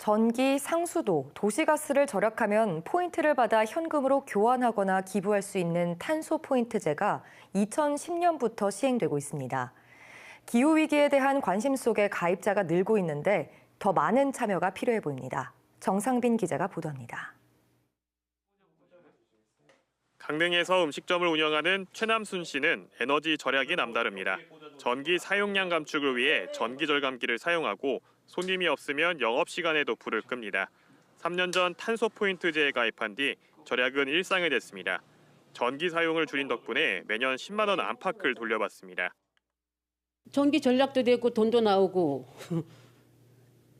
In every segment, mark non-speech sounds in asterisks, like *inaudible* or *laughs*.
전기, 상수도, 도시가스를 절약하면 포인트를 받아 현금으로 교환하거나 기부할 수 있는 탄소 포인트제가 2010년부터 시행되고 있습니다. 기후 위기에 대한 관심 속에 가입자가 늘고 있는데 더 많은 참여가 필요해 보입니다. 정상빈 기자가 보도합니다. 강릉에서 음식점을 운영하는 최남순 씨는 에너지 절약이 남다릅니다. 전기 사용량 감축을 위해 전기 절감기를 사용하고 손님이 없으면 영업 시간에도 불을 끕니다. 3년 전 탄소 포인트제에 가입한 뒤 절약은 일상이 됐습니다. 전기 사용을 줄인 덕분에 매년 10만 원 안팎을 돌려받습니다. 전기 전략도 되고 돈도 나오고 *laughs*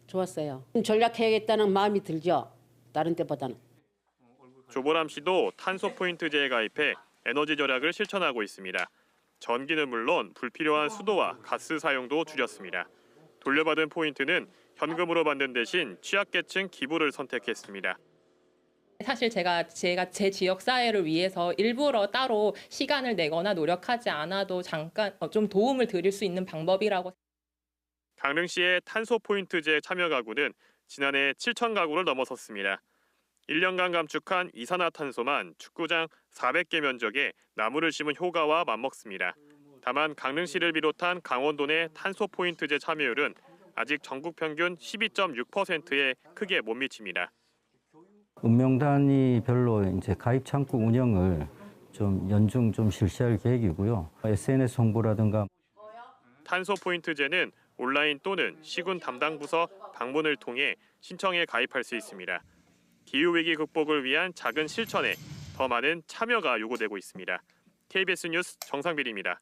좋았어요. 전략해야겠다는 마음이 들죠. 다른 때보다는. 조보람 씨도 탄소 포인트제에 가입해 에너지 절약을 실천하고 있습니다. 전기는 물론 불필요한 수도와 가스 사용도 줄였습니다. 돌려받은 포인트는 현금으로 받는 대신 취약계층 기부를 선택했습니다. 사실 제가 제가 제 지역 사회를 위해서 일부러 따로 시간을 내거나 노력하지 않아도 잠깐 어, 좀 도움을 드릴 수 있는 방법이라고 강릉시의 탄소 포인트제 참여 가구는 지난해 7천 가구를 넘어섰습니다. 1년간 감축한 이산화탄소만 축구장 400개 면적에 나무를 심은 효과와 맞먹습니다. 다만 강릉시를 비롯한 강원도 내 탄소 포인트제 참여율은 아직 전국 평균 12.6%에 크게 못 미칩니다. 읍명단이 별로 이제 가입 창구 운영을 좀 연중 좀 실시할 계획이고요. SNS 홍보라든가 탄소 포인트제는 온라인 또는 시군 담당 부서 방문을 통해 신청해 가입할 수 있습니다. 기후 위기 극복을 위한 작은 실천에 더 많은 참여가 요구되고 있습니다. KBS 뉴스 정상빈입니다.